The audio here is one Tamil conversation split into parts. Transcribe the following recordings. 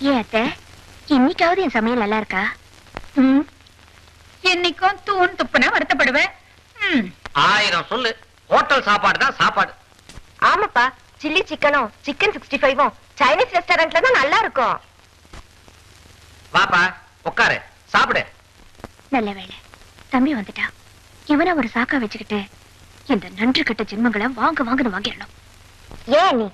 ஏன் அத்தை? இன்னைக்காவது என் சமையல் நல்லா இருக்கா ம். என்னைக்கும் தூண் துப்புனா வருத்தப்படுவேன். ம். ஆயிரம் சொல்லு. ஹோட்டல் சாப்பாடு தான் சாப்பாடு. ஆமாப்பா. சில்லி சிக்கனும் சிக்கன் சிக்ஸ்டி ஃபைவும் சைனீஸ் ரெஸ்டாரண்ட்ல தான் நல்லா இருக்கும் வாப்பா உட்காரு சாப்பிடு. நல்ல வேளை. தம்பி வந்துட்டா. இவனை ஒரு சாக்கா வச்சுக்கிட்டு இந்த நன்றி கட்ட ஜென்மங்களை வாங்க வாங்கன்னு வாங்கிடணும். ஏன் நீ?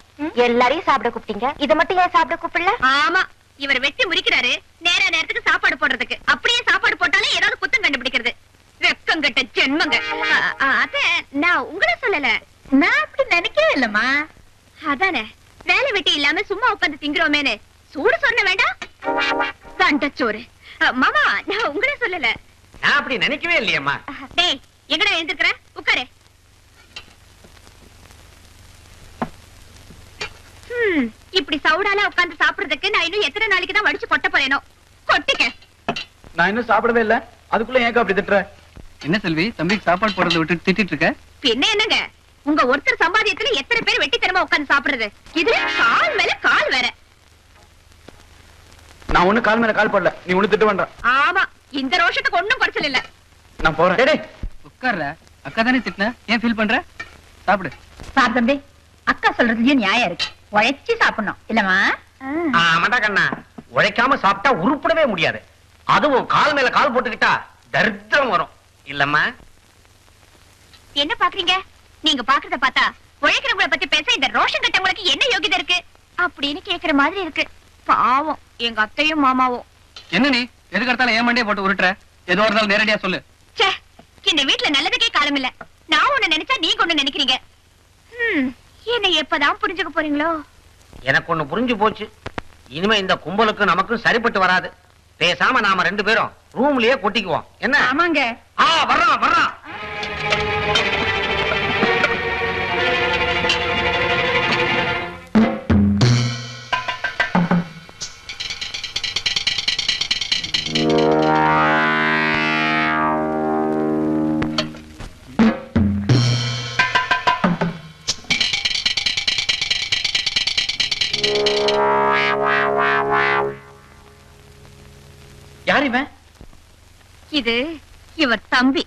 எல்லாரையும் சாப்பிட கூப்பிட்டீங்க. இதை மட்டும் ஏன் சாப்பிட கூப்பிடல? ஆமா இவர் வெட்டி முறிக்கிறாரு. நேர நேரத்துக்கு சாப்பாடு போடுறதுக்கு. அப்படியே சாப்பாடு போட்டாலே ஏதாவது குத்தம் கண்டுபிடிக்கிறது. வெக்கங்கட்ட ஜென்மங்க. அ- அ- அத நான் உங்களை சொல்லல. நான் அப்படி நினைக்கவே இல்லம்மா. அதானே வேலை வெட்டி இல்லாம சும்மா உட்கார்ந்து திங்குறோமேனு சூடு சொன்ன வேண்டாம்? தண்டச்சோறு அ, மாமா நான் உங்களை சொல்லல. நான் அப்படி நினைக்கவே இல்லையம்மா. டேய் எங்கடா எழுந்திருக்கிற உட்காரு ஹம், சவுடால உட்கார்ந்து சாப்பிடுறதுக்கு நான் இன்னும் எத்தனை நாளைக்கு தான் வடிச்சு கொட்ட போறேனோ? கொட்டிக்க நான் இன்னும் சாப்பிடவே இல்ல. அதுக்குள்ள ஏன் அப்படி திட்டுற? என்ன செல்வி தம்பிக்கு சாப்பாடு போடுறத விட்டு திட்டிட்டு இருக்க? பின்ன என்னங்க? உங்க ஒருத்தர் சம்பாதியத்துல எத்தனை பேர் வெட்டித்தனமா உட்கார்ந்து சாப்பிடுறது? இதுல கால் மேல கால் வேற. நான் ஒண்ணு கால் மேல கால் போடல. நீ ஒண்ணு திட்டு வேண்டாம். ஆமா இந்த ரோஷத்துக்கு ஒண்ணும் குறைச்சல் இல்ல. நான் போறேன். டேய், டேய் உட்கார்ற. அக்கா தானே திட்டின? ஏன் ஃபீல் பண்ற? சாப்பிடு. சார் தம்பி அக்கா சொல்றதுலயும் நியாயம் இருக்கு? உழைச்சி சாப்பிடணும். இல்லமா ஆமாடா கண்ணா. உழைக்காம சாப்பிட்டா உருப்படவே முடியாது. அதுவும் கால் மேல கால் போட்டுக்கிட்டா தரித்திரம் வரும். இல்லம்மா? என்ன பாக்குறீங்க? நீங்க பாக்குறத பார்த்தா உழைக்கிறவங்கள பத்தி பேச இந்த ரோஷன் கட்டவங்களுக்கு என்ன யோகிதை இருக்கு? அப்படின்னு கேக்குற மாதிரி இருக்கு. பாவம். எங்க அத்தையும் மாமாவும். என்ன நீ? எதுக்கு எடுத்தாலும் ஏன் மண்டையை போட்டு உருட்டுற? எதுவா இருந்தாலும் நேரடியா சொல்லு. ச்சே இந்த வீட்ல நல்லதுக்கே காலம் இல்ல நான் ஒண்ணு நினைச்சா நீங்க ஒண்ணு நினைக்கிறீங்க. ஹம், என்னை எப்பதான் புரிஞ்சுக்க போறீங்களோ? எனக்கு ஒண்ணு புரிஞ்சு போச்சு. இனிமே இந்த கும்பலுக்கு நமக்கும் சரிப்பட்டு வராது. பேசாம நாம ரெண்டு பேரும் ரூம்லயே கொட்டிக்குவோம். என்ன? ஆமாங்க. ஆ வர்றான் வர்றான் இது இவர் தம்பி.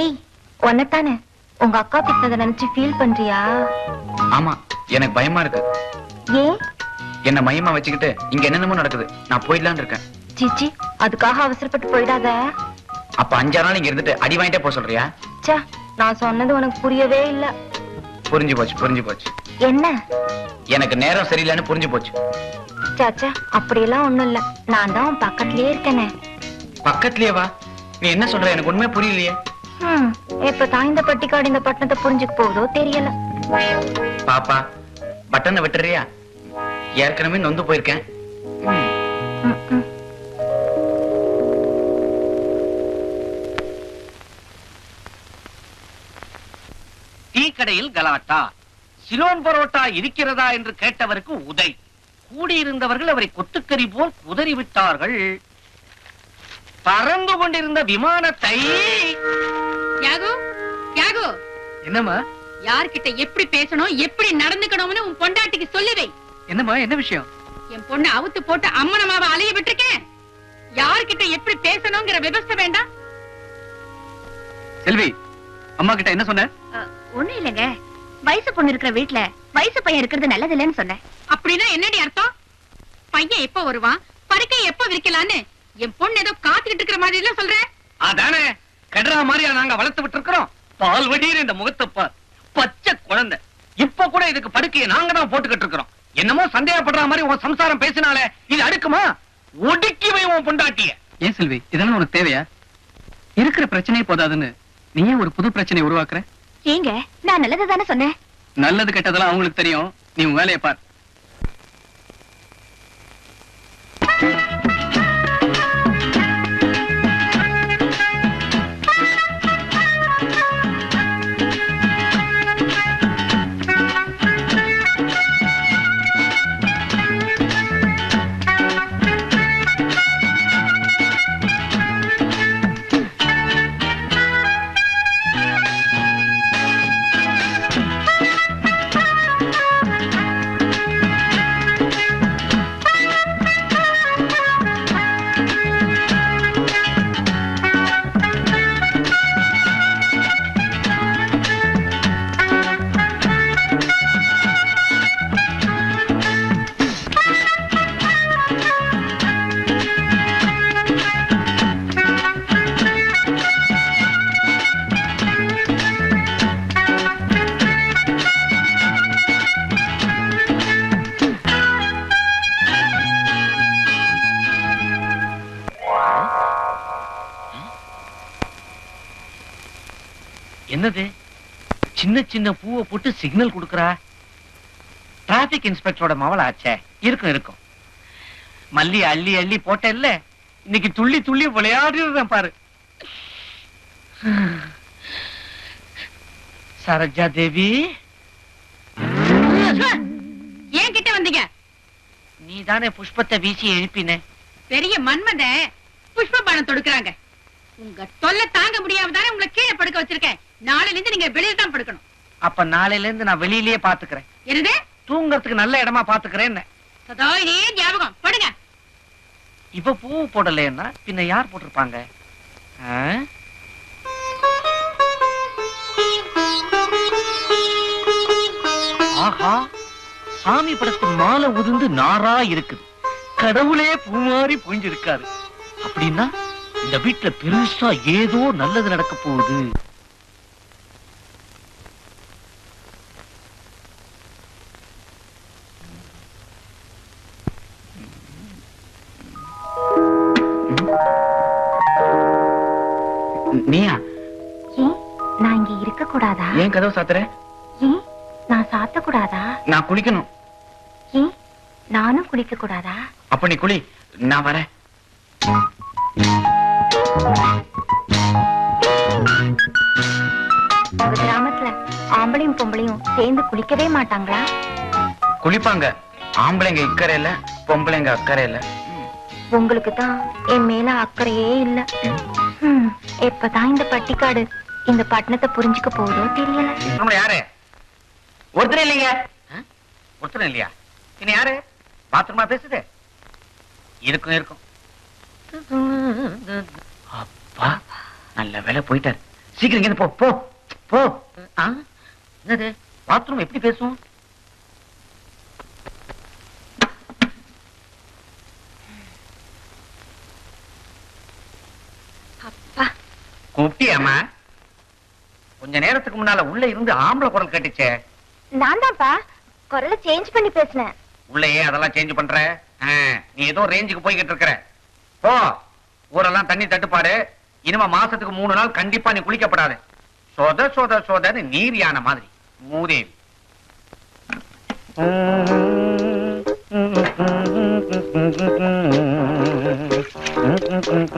ஏய் உன்னத்தானே உங்க அக்கா திட்டத நினைச்சு ஃபீல் பண்றியா? ஆமா எனக்கு பயமா இருக்கு. ஏன் என்ன மையமா வச்சுக்கிட்டு இங்க என்னென்னமோ நடக்குது. நான் போயிடலான்னு இருக்கேன். சிச்சி அதுக்காக அவசரப்பட்டு போயிடாத. அப்ப அஞ்சாறு நாள் இங்க இருந்துட்டு அடி வாங்கிட்டே போக சொல்றியா? ச்சே நான் சொன்னது உனக்கு புரியவே இல்ல. புரிஞ்சு போச்சு புரிஞ்சு போச்சு. என்ன? எனக்கு நேரம் சரியில்லைன்னு புரிஞ்சு போச்சு. சாச்சா அப்படியெல்லாம் ஒண்ணும் இல்ல. நான் தான் உன் பக்கத்துலயே இருக்கேனே. பக்கத்துலயே வா நீ என்ன சொல்ற? எனக்கு உண்மை புரியலையே. தான் இந்த பட்டிக்காடு இந்த பட்டணத்தை புரிஞ்சுக்க போகுதோ தெரியல. பாப்பா பட்டனை விட்டுறியா? ஏற்கனவே நொந்து போயிருக்கேன். டீ கடையில் கலாட்டா? சிலோன் பரோட்டா இருக்கிறதா என்று கேட்டவருக்கு உதை. கூடியிருந்தவர்கள் அவரை கொத்துக்கறி போல் குதறி விட்டார்கள் பறந்து கொண்டிருந்த விமானத்தை யாகு யாகு என்னம்மா? யார்கிட்ட எப்படி பேசணும் எப்படி நடந்துக்கணும்னு உன் பொண்டாட்டிக்கு சொல்லுவை. என்னம்மா என்ன விஷயம்? என் பொண்ணு அவுத்து போட்டு அம்மனமாவ அலைய விட்டுருக்கேன். யார்கிட்ட எப்படி பேசணுங்கிற விவஸ்தை வேண்டாம். செல்வி அம்மா கிட்ட என்ன சொன்ன? ஒண்ணு இல்லைங்க. வயசு பொண்ணு இருக்கிற வீட்ல வயசு பையன் இருக்கிறது நல்லது இல்லைன்னு சொன்னேன். அப்படின்னா என்னடி அர்த்தம்? பையன் எப்ப வருவான்? படுக்கை எப்ப விரிக்கலான்னு என் பொண்ணு ஏதோ காத்துக்கிட்டு இருக்கிற மாதிரி எல்லாம் சொல்ற? அதானே? கெடுறா மாதிரியா நாங்க வளர்த்து விட்டு இருக்கிறோம் பால் வடிகிற இந்த முகத்தை பார் பச்சை குழந்தை. இப்ப கூட இதுக்கு படுக்கையை நாங்க தான் போட்டுக்கிட்டு இருக்கிறோம். என்னமோ சந்தேகப்படுற மாதிரி உன் சம்சாரம் பேசினாலே இது அடுக்குமா? ஒடுக்கி வை உன் பொண்டாட்டிய. ஏன் செல்வி இதெல்லாம் உனக்கு தேவையா? இருக்கிற பிரச்சனையே போதாதுன்னு நீயே ஒரு புது பிரச்சனையை உருவாக்குற? ஏங்க நான் நல்லது தானே சொன்னேன்? நல்லது கெட்டதெல்லாம் அவங்களுக்கு தெரியும். நீ உன் வேலையை பார். என்னது? சின்ன சின்ன பூவை போட்டு சிக்னல் கொடுக்கறா? டிராபிக் இன்ஸ்பெக்டரோட மவள ஆச்சே. இருக்கும் இருக்கும். மல்லி அள்ளி அள்ளி போட்டல்ல இன்னைக்கு துள்ளி துள்ளி விளையாடுறேன் பாரு. சரோஜா தேவி? ஏன் கிட்ட வந்தீங்க? நீ தானே புஷ்பத்தை வீசி எழுப்பின. பெரிய மன்மத புஷ்ப பானம் தொடுக்குறாங்க. உங்க தொல்லை தாங்க முடியாம தானே உங்களை கீழே படுக்க வச்சிருக்கேன். நாளையில இருந்து நீங்க வெளியில தான் படுக்கணும். அப்ப நாளையில இருந்து நான் வெளியிலேயே பாத்துக்கிறேன் என்னது? தூங்கறதுக்கு நல்ல இடமா பாத்துக்கிறேன் சதா இதே ஞாபகம். படுங்க. இப்ப பூ போடலைன்னா பின்ன யார் போட்டிருப்பாங்க? ஆஹா சாமி படத்து மாலை உதிர்ந்து நாரா இருக்குது. கடவுளே பூமாரி புரிஞ்சிருக்காரு அப்படின்னா இந்த வீட்டுல பெருசா ஏதோ நல்லது நடக்க போகுது. நீயா? ஏன்? நான் இங்க இருக்க கூடாதா ஏன் கதவு சாத்துற? ஏன்? நான் சாத்த கூடாதா நான் குளிக்கணும். ஏன்? நானும் குளிக்க கூடாதா அப்ப நீ குளி. நான் வரேன். கிராமத்துல ஆம்பளையும் பொம்பளையும் சேர்ந்து குளிக்கவே மாட்டாங்களா? குளிப்பாங்க. ஆம்பளைங்க இக்கறை இல்ல பொம்பளைங்க அக்கறை இல்ல. உங்களுக்கு தான் என் மேல அக்கறையே இல்ல. எப்பதான் இந்த பட்டிக்காடு இந்த பட்டணத்தை புரிஞ்சுக்க போதோ தெரியல. நம்ம யாரு? ஒருத்தர் இல்லைங்க. ஒருத்தர் இல்லையா? பின்ன யாரு? பாத்ரூமா பேசுது. இருக்கும் இருக்கும். அப்பா நல்ல வேலை போயிட்டாரு. சீக்கிரம் இங்க போ போ போ. பாத்ரூம் எப்படி பேசும்? அப்பா கூப்பிட்டியாமா கொஞ்ச நேரத்துக்கு முன்னால உள்ள இருந்து ஆம்பளை குரல் கேட்டுச்சே நான் தான்ப்பா குரலை சேஞ்ச் பண்ணி பேசினேன் உள்ளேயே அதெல்லாம் சேஞ்ச் பண்ற ஆ, நீ ஏதோ ரேஞ்சுக்கு போய்கிட்டு இருக்கிற போ ஊரெல்லாம் தண்ணி தட்டுப்பாடு இனிமே மாசத்துக்கு மூணு நாள் கண்டிப்பா நீ குளிக்கப்படாது சொத சொத சொதன்னு நீர் யானை மாதிரி மூதேவி தண்ணி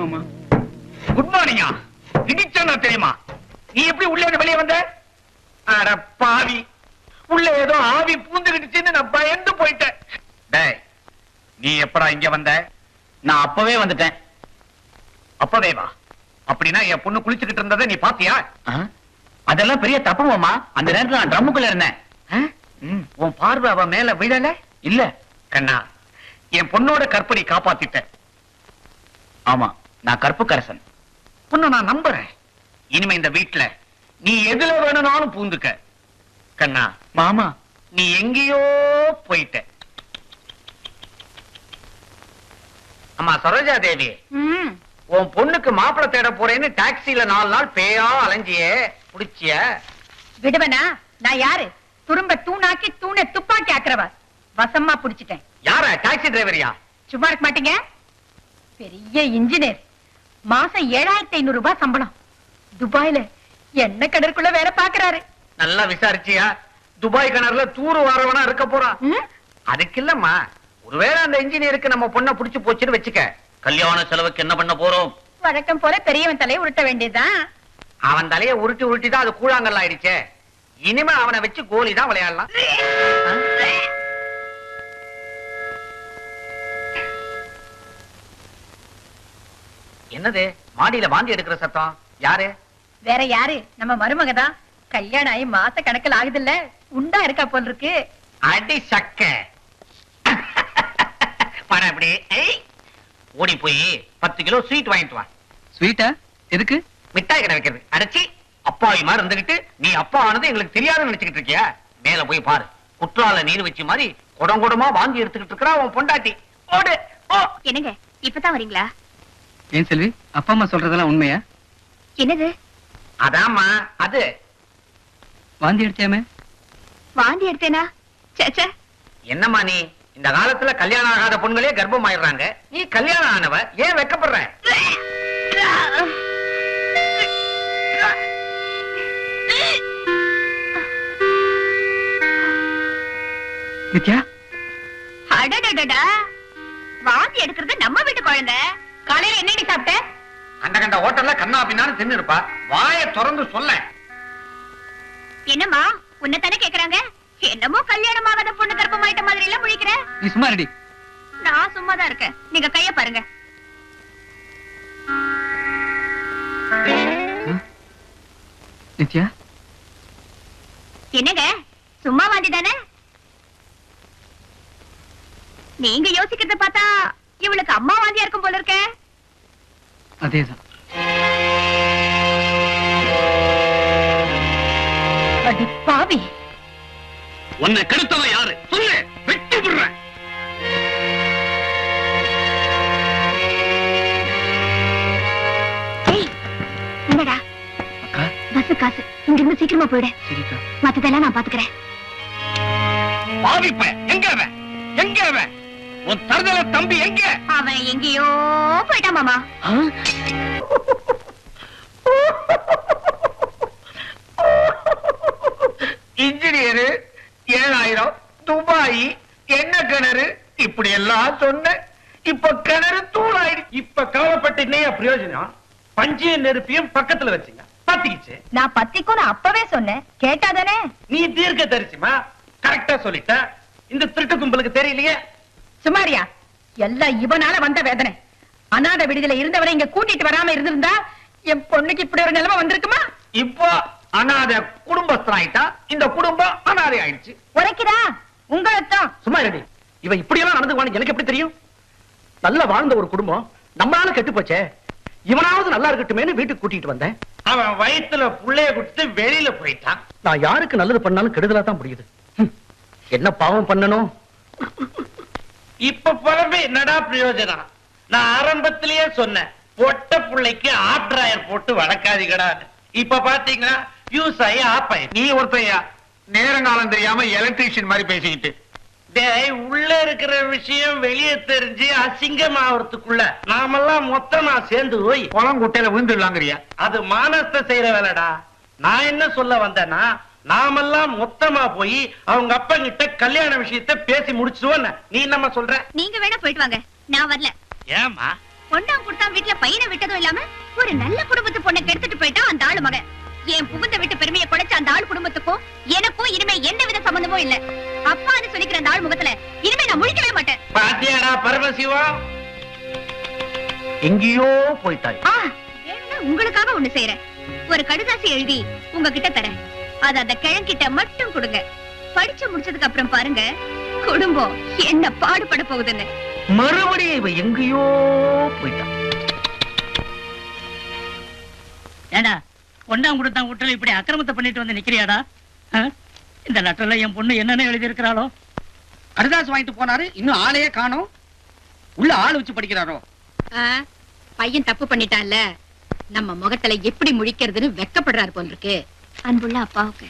மார்னிங் மாமா குட் மார்னிங்கா இடிச்சா தெரியுமா? நீ எப்படி உள்ளே இருந்து வெளியே வந்த? அட பாவி. உள்ள ஏதோ ஆவி பூந்துகிட்டுச்சுன்னு நான் பயந்து போயிட்டேன். டேய் நீ எப்படா இங்க வந்த? நான் அப்பவே வந்துட்டேன். அப்பவே வா. அப்படின்னா என் பொண்ணு குளிச்சுக்கிட்டு இருந்ததை நீ பாத்தியா? அதெல்லாம் பெரிய தப்பு மாமா. அந்த நேரத்துல நான் ட்ரம்முக்குள்ள இருந்தேன். உன் பார்வை அவ மேல விழல? இல்ல. கண்ணா என் பொண்ணோட கற்பனை காப்பாத்திட்ட ஆமா. நான் கற்புக்கரசன். உன்னை நான் நம்புறேன். இனிமே இந்த வீட்டுல நீ எதுல வேணும்னாலும் பூந்துக்க. கண்ணா மாமா நீ எங்கேயோ போயிட்ட. அம்மா சரோஜா தேவி உன் பொண்ணுக்கு மாப்பிளை தேட போறேன்னு டாக்ஸில நாலு நாள் பேயா அலைஞ்சியே. புடிச்சிய? விடுவனா நான் யாரு? துரும்ப தூணாக்கி தூணை துப்பாக்கி ஆக்குறவ. வசமா புடிச்சிட்டேன். யார டாக்ஸி டிரைவரியா? சும்மா இருக்க மாட்டீங்க. பெரிய இன்ஜினியர். மாசம் ஏழாயிரத்தி ஐநூறு ரூபாய் சம்பளம். துபாயில என்ன கடற்குள்ள வேலை பாக்குறாரு நல்லா விசாரிச்சியா? துபாய் கிணறுல தூரு வாரவனா இருக்க போறான்? அதுக்கு இல்லம்மா ஒருவேளை அந்த இன்ஜினியருக்கு நம்ம பொண்ணை புடிச்சு போச்சுன்னு வச்சுக்க. கல்யாண செலவுக்கு என்ன பண்ண போறோம்? வழக்கம் போல பெரியவன் தலையை உருட்ட வேண்டியதுதான். அவன் தலைய உருட்டி உருட்டி தான் அது கூழாங்கல்ல ஆயிடுச்சே. இனிமே அவனை வச்சு கோலி தான் விளையாடலாம். என்னது? மாடியில வாந்தி எடுக்கிற சத்தம். யாரு? வேற யாரு? நம்ம மருமக தான் கல்யாணம் ஆகி மாச கணக்கில் ஆகுதுல்ல. உண்டா இருக்கா போல் இருக்கு அடி சக்க. பாரு அப்படி. ஏய். ஓடி போய் பத்து கிலோ ஸ்வீட் வாங்கிட்டு வா. ஸ்வீட்டா எதுக்கு? மிட்டாய் கடை வைக்கிறது. அடைச்சி அப்பாவி மாதிரி இருந்துகிட்டு நீ அப்பா ஆனது எங்களுக்கு தெரியாதுன்னு நினைச்சுக்கிட்டு இருக்கியா? மேல போய் பாரு. குற்றால நீர் வச்சு மாதிரி குடம் குடமா வாங்கி எடுத்துக்கிட்டு இருக்கிறா உன் பொண்டாட்டி. ஓடு ஓ என்னங்க? இப்பதான் வரீங்களா? ஏன் செல்வி? அப்பா அம்மா சொல்றதெல்லாம் உண்மையா? என்னது? அதாம்மா அது. வாந்தி எடுத்தியாமே வாந்தி எடுத்தேனா? சேச்சே என்னம்மா நீ? இந்த காலத்துல கல்யாணம் ஆகாத பொண்களே கர்ப்பம் ஆயிடுறாங்க நீ கல்யாணம் ஆனவ ஏன் வெக்கப்படுற? நித்யா? அடடடடா. வாந்தி எடுக்கிறது நம்ம வீட்டு குழந்தை. காலையில என்னடி சாப்பிட்ட? அந்த கண்ட ஹோட்டல்ல கண்ணா பின்னான்னு தின்னு இருப்பா வாயை திறந்து சொல்ல. என்னம்மா உன்னை தானே கேக்குறாங்க? என்னமோ கல்யாணம் ஆகாத பொண்ணு கர்ப்பமாயிட்ட மாதிரி எல்லாம் முழிக்கிற? நீ சும்மா ரெடி நான் சும்மா தான் இருக்கேன். நீங்க கைய பாருங்க. நித்யா? என்னங்க? சும்மா வாந்தி தானே? நீங்க யோசிக்கிறத பார்த்தா இவளுக்கு அம்மா வாந்தியா இருக்கும் போல இருக்க. அதேதான். அடி பாவி. உன்னை கெடுத்தவன் யாரு? சொல்லு. வெட்டி விடுறேன் ஏய் என்னடா? அக்கா. பஸ் காசு. இங்க இருந்து சீக்கிரமா போயிடு. சரிக்கா. மத்ததெல்லாம் நான் பாத்துக்கிறேன். பாவிப்ப. எங்க அவன் எங்க அவன் உன் தருதல தம்பி எங்க? அவன் எங்கேயோ போயிட்டான் மாமா. இன்ஜினியரு ஏழாயிரம் துபாய் என்ன கிணறு? இப்படி எல்லாம் சொன்ன. இப்ப கிணறு தூளாயிடுச்சு இப்ப கவலைப்பட்டு என்னைய பிரயோஜனம்? பஞ்சையும் நெருப்பியும் பக்கத்துல வச்சுங்க. பத்திக்கிச்சு. நான் பத்திக்கும் நான் அப்பவே சொன்னேன். கேட்டாதானே நீ தீர்க்க தரிசிமா? கரெக்டா சொல்லிட்ட. இந்த திருட்டு கும்பலுக்கு தெரியலையே? சுமாரியா எல்லாம் இவனால வந்த வேதனை. அநாத விடுதலை இருந்தவரை இங்க கூட்டிட்டு வராம இருந்திருந்தா என் பொண்ணுக்கு இப்படி ஒரு நிலைமை வந்திருக்குமா? இப்போ அனாதை குடும்பஸ்தனாயிட்டா இந்த குடும்பம் அனாதை ஆயிடுச்சு. உரைக்குதா? உங்களைத்தான் சும்மா ரெடி இவ இப்படி எல்லாம் நடந்துக்குவான்னு எனக்கு எப்படி தெரியும்? நல்லா வாழ்ந்த ஒரு குடும்பம் நம்மளால கெட்டு போச்சே. இவனாவது நல்லா இருக்கட்டுமேனு வீட்டுக்கு கூட்டிட்டு வந்தேன். அவன் வயித்துல புள்ளைய கொடுத்து வெளியில போயிட்டான். நான் யாருக்கு நல்லது பண்ணாலும் கெடுதலா தான் புரியுது. ஹம். என்ன பாவம் பண்ணணும்? இப்ப பிறகு என்னடா பிரயோஜனம்? நான் ஆரம்பத்திலேயே சொன்னேன் பொட்ட புள்ளைக்கு ஆப்ட்ராயர் போட்டு வளர்க்காதீங்கடா. இப்ப பாத்தீங்கன்னா யூஸ் ஆகி ஆப் ஆயி நீ ஒருத்தையா? நேரங்காலம் தெரியாம எலக்ட்ரீஷியன் மாதிரி பேசிக்கிட்டு. டேய் உள்ள இருக்கிற விஷயம் வெளியே தெரிஞ்சு அசிங்கமாவறதுக்குள்ள நாமெல்லாம் மொத்தமா சேர்ந்து போய் குளம் குட்டையில விழுந்துடலாங்கிறியா? அது மானத்தை செய்யற வேலைடா. நான் என்ன சொல்ல வந்தேன்னா நாமெல்லாம் மொத்தமா போய் அவங்க அப்பா கிட்ட கல்யாண விஷயத்தை பேசி முடிச்சுடுவோம் நீ நம்ம சொல்ற? நீங்க வேணா போயிட்டு வாங்க. நான் வரல. ஏமா பொண்ணாம் கொடுத்தா வீட்டுல பையனை விட்டதும் இல்லாம ஒரு நல்ல குடும்பத்து பொண்ணை கெடுத்துட்டு போயிட்டா அந்த ஆளு மகன். என் புகுந்த வீட்டு பெருமையை குறைச்ச அந்த ஆள் குடும்பத்துக்கும் எனக்கும் இனிமே எந்த வித சம்பந்தமும் இல்ல. அப்பான்னு சொல்லிக்கிற அந்த ஆள் முகத்துல இனிமே நான் முழிக்கவே மாட்டேன். பாத்தியாடா பரமசிவம்? எங்கேயோ போயிட்டாய். உங்களுக்காக ஒண்ணு செய்யறேன் ஒரு கடுதாசி எழுதி உங்ககிட்ட தரேன். அது அந்த கிழங்கிட்ட மட்டும் கொடுங்க. படிச்சு முடிச்சதுக்கு அப்புறம் பாருங்க குடும்பம் என்ன பாடுபட போகுதுன்னு. மறுபடியும் இவ எங்கேயோ போயிட்டான் ஏண்டா ஒன்னாம் கொடுத்தா விட்டுல இப்படி அக்கிரமத்தை பண்ணிட்டு வந்து நிக்கிறியாடா? இந்த லெட்டர்ல என் பொண்ணு என்னென்ன எழுதி இருக்கிறாளோ கடுதாஸ் வாங்கிட்டு போனாரு இன்னும் ஆளையே காணோம். உள்ள ஆள் வச்சு படிக்கிறாரோ? பையன் தப்பு பண்ணிட்டான்ல. நம்ம முகத்துல எப்படி முழிக்கிறதுன்னு வெக்கப்படுறாரு போல் இருக்கு. அன்புள்ள அப்பாவுக்கு.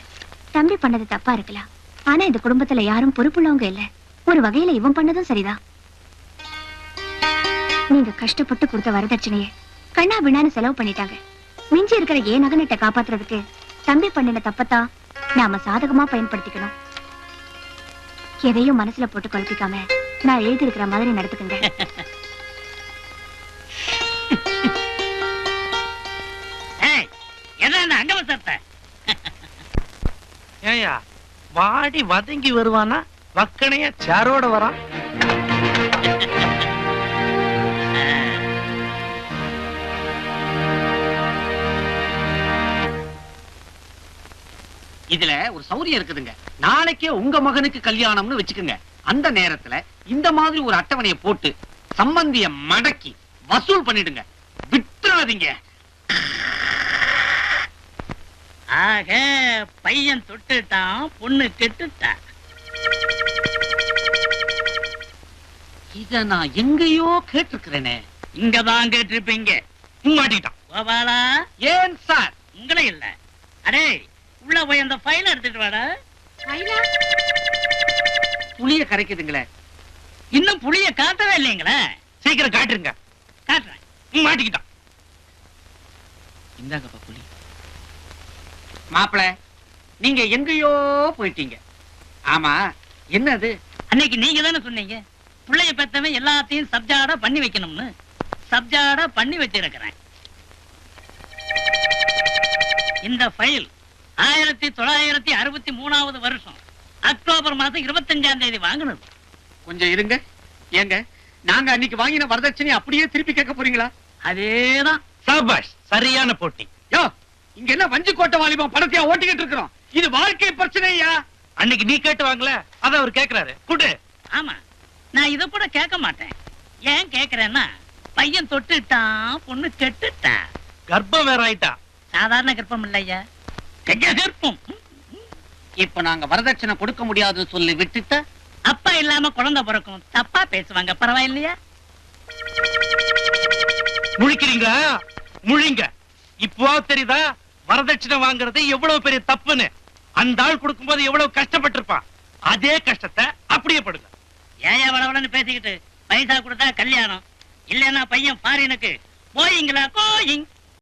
தம்பி பண்ணது தப்பா இருக்கலாம். ஆனா இந்த குடும்பத்துல யாரும் பொறுப்புள்ளவங்க இல்ல. ஒரு வகையில இவன் பண்ணதும் சரிதான். நீங்க கஷ்டப்பட்டு கொடுத்த வரதட்சணைய கண்ணா பின்னான்னு செலவு பண்ணிட்டாங்க. மிஞ்சி இருக்கிற ஏன் நகனிட்ட காப்பாத்துறதுக்கு தம்பி பண்ணின தப்பத்தான் நாம சாதகமா பயன்படுத்திக்கணும். எதையும் மனசுல போட்டு குழப்பிக்காம நான் எழுதி இருக்கிற மாதிரி நடத்துக்குங்க ஏயா வாடி வதங்கி வருவானா? வக்கணைய சேரோட வரான்? இதுல ஒரு சௌரியம் இருக்குதுங்க. நாளைக்கே உங்க மகனுக்கு கல்யாணம்னு வச்சுக்கோங்க. அந்த நேரத்துல இந்த மாதிரி ஒரு அட்டவணையை போட்டு சம்பந்திய மடக்கி வசூல் பண்ணிடுங்க. விட்டுறாதீங்க. ஆக பையன் தொட்டுட்டான் பொண்ணு கெட்டுட்டான் இத நான் எங்கேயோ கேட்டிருக்கிறேனே. இங்கதான் கேட்டிருப்பீங்க. மாட்டிட்டான் கோபாலா? ஏன் சார்? உங்களே இல்ல. அடே உள்ள போய் அந்த ஃபைல் எடுத்துட்டு வாடா. புளிய கரைக்குதுங்களே. இன்னும் புளிய காட்டவே இல்லைங்களே. சீக்கிரம் காட்டுருங்க காட்டுறேன். மாட்டிக்கிட்டான் இந்தாங்கப்பா புலி மாப்பிள நீங்க எங்கேயோ போயிட்டீங்க. ஆமா என்னது? அன்னைக்கு நீங்க தானே சொன்னீங்க? புள்ளைய பெத்தவன் எல்லாத்தையும் சப்ஜாடா பண்ணி வைக்கணும்னு. சப்ஜாடா பண்ணி வச்சிருக்கிறேன். இந்த ஃபைல் ஆயிரத்தி தொள்ளாயிரத்தி அறுபத்தி மூணாவது வருஷம் அக்டோபர் மாசம் இருபத்தஞ்சாம் தேதி வாங்கினது. கொஞ்சம் இருங்க. ஏங்க நாங்க அன்னைக்கு வாங்கின வரதட்சணை அப்படியே திருப்பி கேட்க போறீங்களா? அதேதான். சபாஷ் சரியான போட்டி. யோ இங்க என்ன வஞ்சி கோட்டை வாலிபம் பணத்தையா ஓட்டிக்கிட்டு இருக்கிறோம்? இது வாழ்க்கை பிரச்சனையா? அன்னைக்கு நீ கேட்டு வாங்கல அத அவர் கேக்குறாரு. குடு. ஆமா. நான் இத கூட கேட்க மாட்டேன். ஏன் கேக்குறேன்னா பையன் தொட்டுட்டான் பொண்ணு கெட்டுட்டான் கர்ப்பம் வேற ஆயிட்டா? சாதாரண கர்ப்பம் இல்லையா கெஜ கர்ப்பம். இப்ப நாங்க வரதட்சணை கொடுக்க முடியாதுன்னு சொல்லி விட்டுட்ட? அப்பா இல்லாம குழந்தை பிறக்கும். தப்பா பேசுவாங்க பரவாயில்லையா? முழிக்கிறீங்களா? முழிங்க. இப்போ தெரியுதா? வரதட்சணை வாங்குறது எவ்வளவு பெரிய தப்புன்னு அந்த ஆள் கொடுக்கும்போது எவ்வளவு கஷ்டப்பட்டிருப்பான். அதே கஷ்டத்தை அப்படியே படுங்க. ஏயா வளவளன்னு பேசிக்கிட்டு பைசா கொடுத்தா கல்யாணம் இல்லைன்னா பையன் பாரினுக்கு போயிங்களா கோயிங்